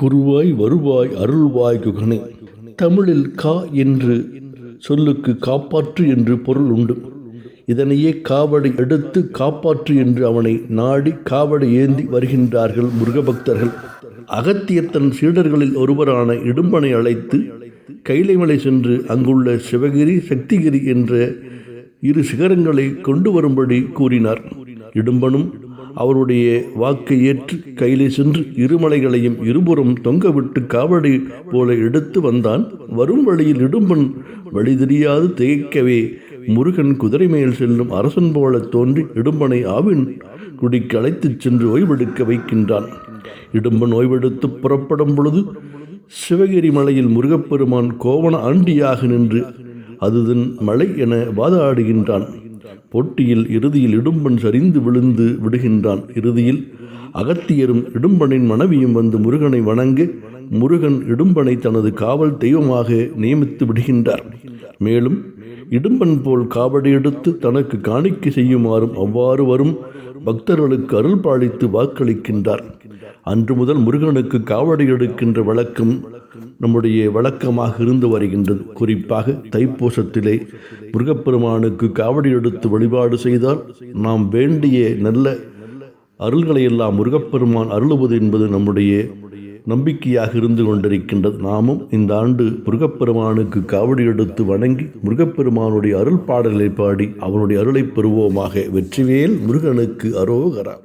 குருவாய் வருவாய் அருள்வாய் குகனே. தமிழில் கா என்று சொல்லுக்கு காப்பாற்று என்று பொருள் உண்டு. இதனையே காவடி எடுத்து காப்பாற்று என்று அவனை நாடி காவடி ஏந்தி வருகின்றார்கள் முருகபக்தர்கள். அகத்தியர் தன் சீடர்களில் ஒருவரான இடும்பனை அழைத்து கைலைமலை சென்று அங்குள்ள சிவகிரி சக்திகிரி என்ற இரு சிகரங்களை கொண்டு வரும்படி கூறினார். இடும்பனும் அவருடைய வாக்கை ஏற்று கையிலே சென்று இருமலைகளையும் இருபுறம் தொங்கவிட்டு காவடி போல எடுத்து வந்தான். வரும் வழியில் இடும்பன் வழி தெரியாது திகைக்கவே முருகன் குதிரை மேல் செல்லும் அரசன் போல தோன்றி இடும்பனை ஆவின் குடிக்கு அழைத்துச் சென்று ஓய்வெடுக்க வைக்கின்றான். இடும்பன் ஓய்வெடுத்து புறப்படும் பொழுது சிவகிரி மலையில் முருகப்பெருமான் கோவண ஆண்டியாக நின்று அதுதன் மலை என வாதாடுகின்றான். போட்டியில் இறுதியில் இடும்பன் சரிந்து விழுந்து விடுகின்றான். இறுதியில் அகத்தியரும் இடும்பனின் மனைவியும் வந்து முருகனை வணங்கி முருகன் இடும்பனை தனது காவல் தெய்வமாக நியமித்து விடுகின்றார். மேலும் இடும்பன் போல் காவடி எடுத்து தனக்கு காணிக்கை செய்யுமாறும் அவ்வாறு வரும் பக்தர்களுக்கு அருள் பாலித்து வாக்களிக்கின்றார். அன்று முதல் முருகனுக்கு காவடி எடுக்கின்ற வழக்கம் நம்முடைய வழக்கமாக இருந்து வருகின்றது. குறிப்பாக தைப்பூசத்திலே முருகப்பெருமானுக்கு காவடி எடுத்து வழிபாடு செய்தால் நாம் வேண்டிய நல்ல அருள்களை எல்லாம் முருகப்பெருமான் அருளுவது என்பது நம்முடைய நம்பிக்கையாக இருந்து கொண்டிருக்கின்றது. நாமும் இந்த ஆண்டு முருகப்பெருமானுக்கு காவடி எடுத்து வணங்கி முருகப்பெருமானுடைய அருள் பாடல்களை பாடி அவனுடைய அருளை பெறுவோமாக. வெற்றிவேல் முருகனுக்கு அரோகரா.